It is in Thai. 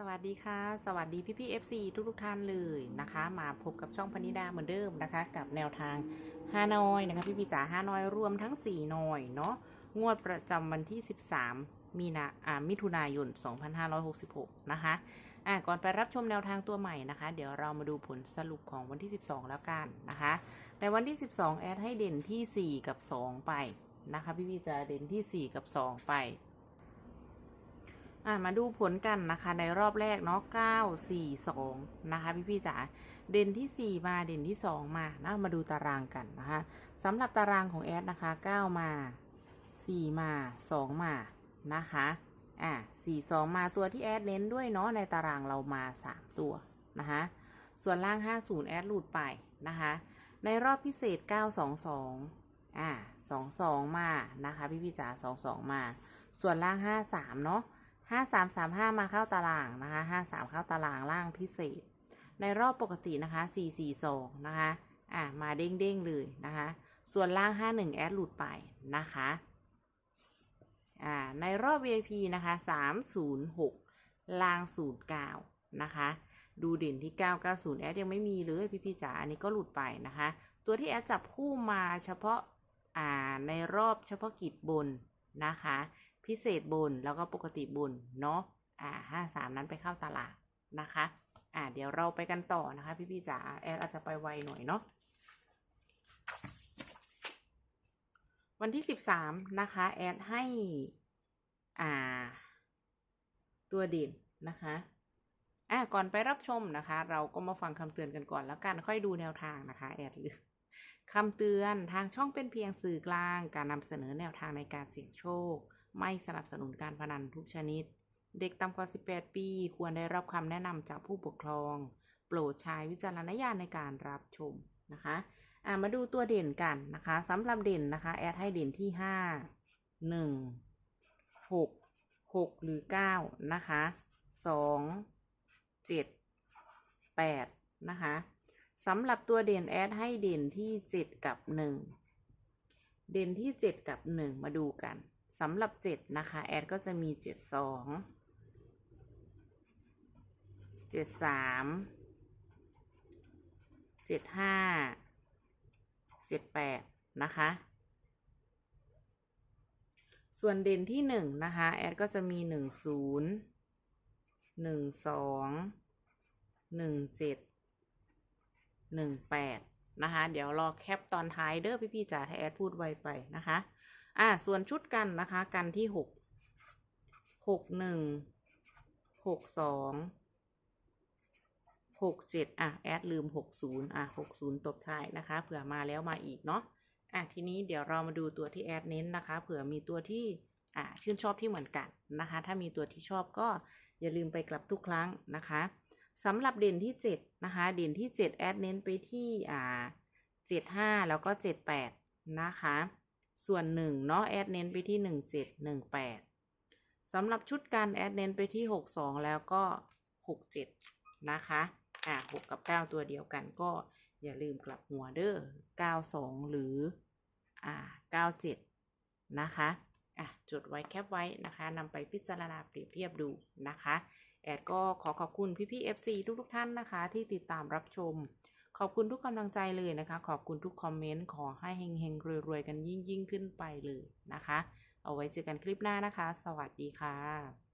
สวัสดีค่ะ สวัสดีพี่พี่ FC ทุกทุกท่านเลยนะคะ มาพบกับช่องพนิดาเหมือนเดิมนะคะ กับแนวทางฮานอยนะคะ พี่พี่จ๋าฮานอยรวมทั้ง4หน่อยเนาะงวดประจำวันที่ 13 มีนาอ่ามิถุนายน 2566 นะคะอะก่อนไปรับชมแนวทางตัวใหม่นะคะ เดี๋ยวเรามาดูผลสรุปของวันที่ 12 แล้วกันนะคะ ในวันที่ 12 แอดให้เด่นที่ 4 กับ 2 ไปนะคะ พี่พี่จ๋าเด่นที่ 4 กับ 2 ไป อะมาดูผลกันนะคะในรอบแรกเนาะ9 4 2นะคะพี่พี่จ๋าเด่นที่4มาเด่นที่2มานะมาดูตารางกันนะคะสำหรับตารางของแอดนะคะ9มา4มา2มานะคะอะ4 2มาตัวที่แอดเน้นด้วยเนาะในตารางเรามา3ตัวนะคะส่วนล่าง50แอดหลุดไปนะคะในรอบพิเศษ 9 2 2 อะ2 2 มา นะคะ พี่พี่จ๋า2 2 มา ส่วนล่าง 53 เนาะ ห้าสามสามห้ามาเข้าตารางนะคะห้าสามเข้าตารางล่างพิเศษ ในรอบปกตินะคะสี่สี่สองนะคะอะมาเด้งเด้งเลยนะคะ ส่วนล่างห้าหนึ่งแอดหลุดไปนะคะอ่าในรอบ VIP นะคะสามศูนย์หกล่างศูนย์เก้านะคะ ดูเด่นที่ 990 แอดยังไม่มีเลยพี่พี่ๆจ๋าอันนี้ก็หลุดไปนะคะ ตัวที่แอดจับคู่มาเฉพาะอ่าในรอบเฉพาะกิจบนนะคะ พิเศษบนแล้วก็ปกติบนเนาะอ่าห้าสามนั้นไปเข้าตลาดนะคะอ่าเดี๋ยวเราไปกันต่อนะคะ พี่พี่จ๋าแอดอาจจะไปไวหน่อยเนาะวันที่สิบสามนะคะแอดให้อ่า ตัวเด่นนะคะอ่าก่อนไปรับชมนะคะ เราก็มาฟังคำเตือนกันก่อนแล้วกันค่อยดูแนวทางนะคะแอดลืมคำเตือนทางช่องเป็นเพียงสื่อกลาง การนำเสนอแนวทางในการเสี่ยงโชค ไม่สนับสนุนการพนันทุกชนิด เด็กต่ำกว่า 18 ปี ควรได้รับคำแนะนำจากผู้ปกครอง โปรดใช้วิจารณญาณในการรับชมนะคะามาดูตัวเด่นกันนะคะสำหรับเด่นนะคะ แอดให้เด่นที่ 5 1 6 6 หรือ 9 นะคะ 2 7 8 นะคะสำหรับตัวเด่นแอดให้เด่นที่ 7 กับ 1 เด่นที่ 7 กับ 1 มาดูกัน สำหรับ 7 นะคะ แอดก็จะมี 7 2 7 3 7 5 7 8 นะคะ ส่วนเด่นที่ 1 นะคะ แอดก็จะมี 1 0 1 2 1 7หนึ่งแปดนะคะ เดี๋ยวรอแคปตอนท้ายเด้อพี่พี่ๆจ๋าถ้าแอดพูดไวไปนะคะ อ่าส่วนชุดกันนะคะ กันที่หกหกหนึ่งหกสองหกเจ็ดอะ แอดลืมหกศูนย์อะหกศูนย์ตบท้ายนะคะ เผื่อมาแล้วมาอีกเนาะอะทีนี้เดี๋ยวเรามาดูตัวที่แอดเน้นนะคะ เผื่อมีตัวที่อ่าชื่นชอบที่เหมือนกันนะคะ ถ้ามีตัวที่ชอบก็อย่าลืมไปกลับทุกครั้งนะคะสำหรับเด่นที่7นะคะ เด่นที่7แอดเน้นไปที่อ่า75 แล้วก็ 78 นะคะ ส่วน1เนาะแอดเน้นไปที่17 18สำหรับชุดการแอดเน้นไปที่62แล้วก็67นะคะอ่า6กับ9ตัวเดียวกันก็อย่าลืมกลับหัวเด้อ92หรืออ่า97นะคะอะจดไว้แคปไว้นะคะนำไปพิจารณาเปรียบเทียบดูนะคะ แอดก็ขอขอบคุณพี่ๆ FC ทุกๆท่านนะคะ ที่ติดตามรับชม ขอบคุณทุกกำลังใจเลยนะคะ ขอบคุณทุกคอมเมนต์ขอให้เฮงๆรวยๆกันยิ่งๆขึ้นไปเลยนะคะ เอาไว้เจอกันคลิปหน้านะคะ สวัสดีค่ะ